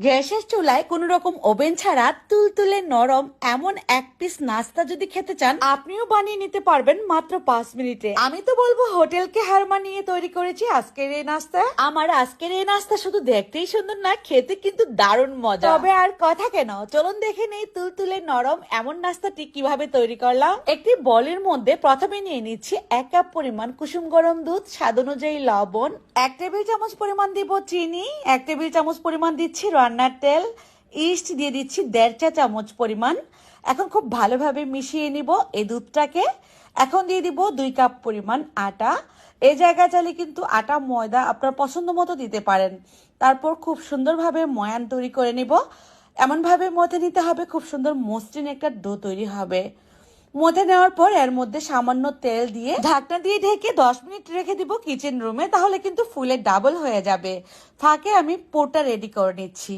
গ্যাসের চুলায় কোন রকম ওভেন ছাড়া তুলতুলে নরম এমন এক পিস নাস্তা যদি খেতে চান, আপনিও বানিয়ে নিতে পারবেন মাত্র পাঁচ মিনিটে। আমি তো বলব হোটেলকে হার মানিয়ে তৈরি করেছি আজকের এই নাস্তা। আমার আজকের এই নাস্তা শুধু দেখতেই সুন্দর না, খেতে কিন্তু দারুণ মজা। তবে আর কথা কেন? চলুন দেখে নেই তুলতুলে নরম এমন নাস্তাটি কীভাবে তৈরি করলাম। একটি বলের মধ্যে প্রথমে নিয়ে নিচ্ছি এক কাপ পরিমাণ কুসুম গরম দুধ, স্বাদ অনুযায়ী লবণ, এক টেবিল চামচ পরিমাণ দিব চিনি, এক টেবিল চামচ পরিমাণ দিচ্ছি রান্নার তেল, ইস্ট দিয়ে দিচ্ছি দেড় চা চামচ পরিমাণ। এখন খুব ভালোভাবে মিশিয়ে নিব এই দুধটাকে। এখন দিয়ে দিব দুই কাপ পরিমাণ আটা। এই জায়গা চাইলে কিন্তু আটা, ময়দা আপনার পছন্দ মতো দিতে পারেন। তারপর খুব সুন্দরভাবে ময়ান তৈরি করে নিব। এমনভাবে মথে নিতে হবে, খুব সুন্দর মসৃণ একটা ডো তৈরি হবে। মধ্যে নেওয়ার পর এর মধ্যে সামান্য তেল দিয়ে ঢাকনা দিয়ে ঢেকে দশ মিনিট রেখে দিব কিচেন রুমে তাহলে কিন্তু ফুলে ডাবল হয়ে যাবে। ফাঁকে আমি পোটা রেডি করে নিচ্ছি।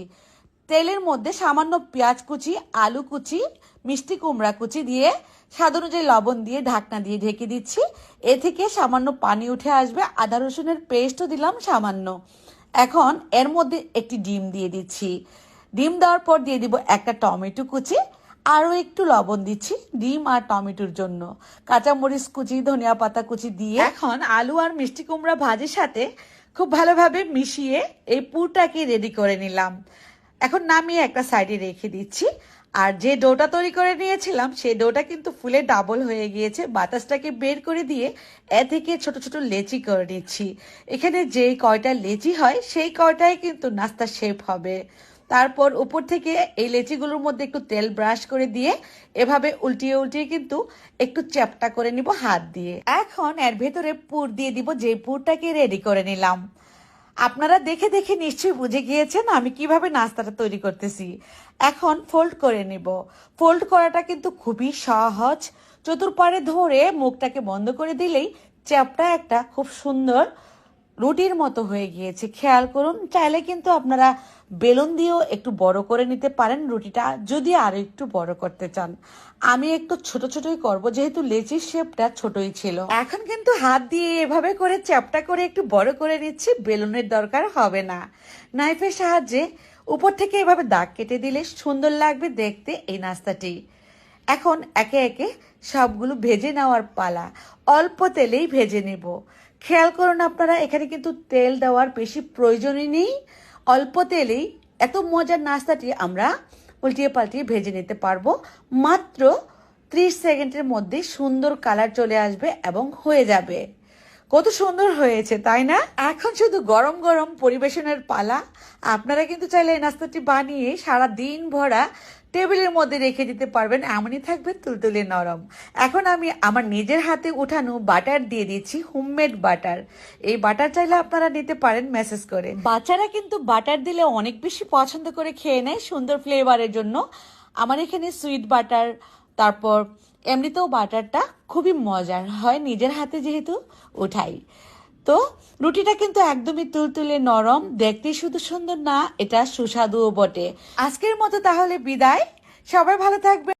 তেলের মধ্যে সামান্য পেঁয়াজ কুচি, আলু কুচি, মিষ্টি কুমড়া কুচি দিয়ে স্বাদ অনুযায়ী লবণ দিয়ে ঢাকনা দিয়ে ঢেকে দিচ্ছি। এ থেকে সামান্য পানি উঠে আসবে, আদা রসুনের পেস্টও দিলাম সামান্য। এখন এর মধ্যে একটি ডিম দিয়ে দিচ্ছি। ডিম দেওয়ার পর দিয়ে দিব একটা টমেটো কুচি আরও একটু লবণ দিচ্ছি, ডিম আর টমেটোর জন্য। কাঁচামরিচ কুচি, ধনিয়া পাতা কুচি দিয়ে এখন আলু আর মিষ্টি কুমড়া ভাজির সাথে খুব ভালোভাবে মিশিয়ে এই পুরটাকে রেডি করে নিলাম। এখন নামিয়ে একটা সাইডে রেখে দিচ্ছি। আর যে ডোটা তৈরি করে নিয়েছিলাম, সেই ডোটা কিন্তু ফুলে ডাবল হয়ে গিয়েছে। বাতাসটাকে বের করে দিয়ে এ থেকে ছোট ছোট লেচি করে নিচ্ছি। এখানে যেই কয়টা লেচি হয়, সেই কয়টাই কিন্তু নাস্তা শেপ হবে। তারপর উপর থেকে এই লেচিগুলোর মধ্যে একটু তেল ব্রাশ করে দিয়ে এভাবে উল্টিয়ে উল্টিয়ে কিন্তু একটু চ্যাপটা করে নিব হাত দিয়ে। এখন এর ভেতরে পুর দিয়ে দিব, যে পুরটাকে রেডি করে নিলাম। আপনারা দেখে দেখে নিশ্চয়ই বুঝে গিয়েছেন আমি কীভাবে নাস্তাটা তৈরি করতেছি। এখন ফোল্ড করে নিব। ফোল্ড করাটা কিন্তু খুবই সহজ। চতুর্পাড়ে ধরে মুখটাকে বন্ধ করে দিলেই চ্যাপটা একটা খুব সুন্দর রুটির মতো হয়ে গিয়েছে। খেয়াল করুন, চাইলে কিন্তু আপনারা বেলুন দিয়েও একটু বড় করে নিতে পারেন রুটিটা, যদি আরও একটু বড় করতে চান। আমি একটু ছোট ছোটই করব, যেহেতু লেচির শেপটা ছোটই ছিল। এখন কিন্তু হাত দিয়ে এভাবে করে চ্যাপটা করে একটু বড় করে নিচ্ছি, বেলুনের দরকার হবে না। নাইফের সাহায্যে উপর থেকে এভাবে দাগ কেটে দিলে সুন্দর লাগবে দেখতে এই নাস্তাটি। এখন একে একে সবগুলো ভেজে নেওয়ার পালা। অল্প তেলেই ভেজে নেব। খেয়াল করুন আপনারা, এখানে কিন্তু তেল দেওয়ার বেশি প্রয়োজনই নেই। অল্প তেলেই এত মজার নাস্তাটি আমরা উল্টিয়ে পাল্টিয়ে ভেজে নিতে পারব। মাত্র ত্রিশ সেকেন্ডের মধ্যে সুন্দর কালার চলে আসবে এবং হয়ে যাবে। কত সুন্দর হয়েছে, তাই না? এখন শুধু গরম গরম পরিবেশনের পালা। আপনারা কিন্তু চাইলে এই নাস্তাটি বানিয়ে সারা দিন ভরা টেবিলের মধ্যে রেখে দিতে পারবেন। এমনই থাকবে তুলতুলে নরম। এখন আমি আমার নিজের হাতে উঠানো বাটার দিয়ে দিচ্ছি হোমমেড বাটার। এই বাটার চাইলে আপনারা নিতে পারেন মেসেজ করে। বাচ্চারা কিন্তু বাটার দিলে অনেক বেশি পছন্দ করে খেয়ে নেয় সুন্দর ফ্লেভারের জন্য। আমার এখানে সুইট বাটার, তারপর এমনিতেও বাটারটা খুবই মজার হয় নিজের হাতে যেহেতু উঠাই। তো রুটিটা কিন্তু একদমই তুলতুলে নরম, দেখতে শুধু সুন্দর না, এটা সুস্বাদুও বটে। আজকের মতো তাহলে বিদায়। সবাই ভালো থাকবে